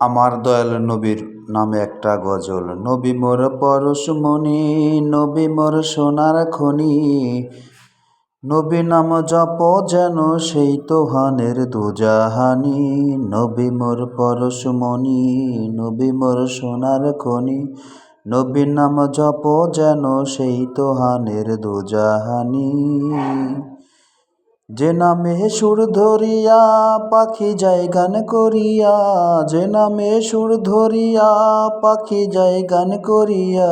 আমার দয়াল নবীর নামে একটা গজল। নবী মোর পরশমণি নবী মোর সোনার খনি। নবী নাম জপ যেন সেই তোহানের দুজাহানি। নবী মোর পরশমণি নবী মোর সোনার খনি। নবী নাম জপ যেন সেই তোহানের দুজাহানি। যে নামে সুর ধরিয়া পাখি যায় গান করিয়া, যে নামে সুর ধরিয়া পাখি যায় গান করিয়া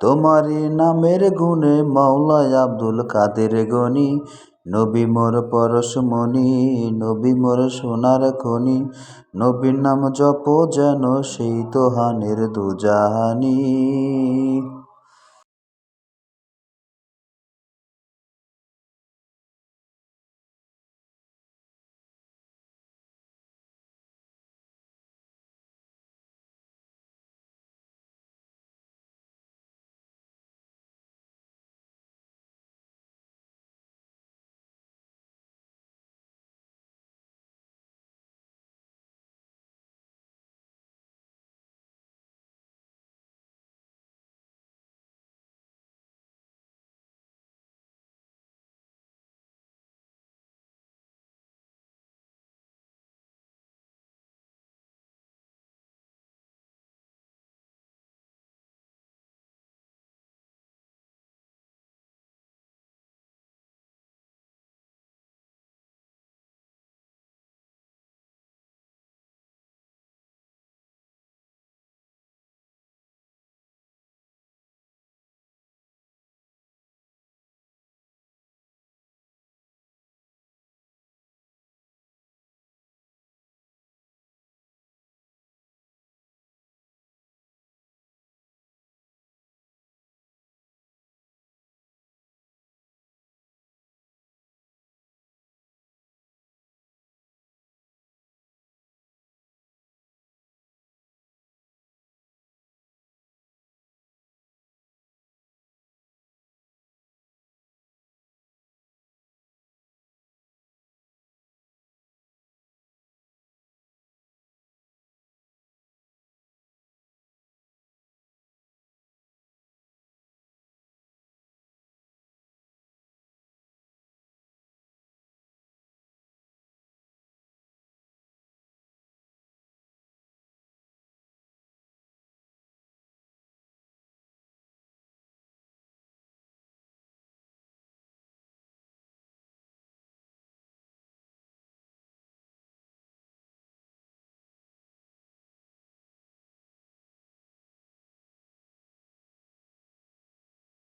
তোমারই নামের গুণে মাওলায় আব্দুল কাদের গনি। নবী মোর পরশমণি নবী মোর সোনার খনি। নবীর নাম জপ যেন সেই তোহানের দুজাহানি।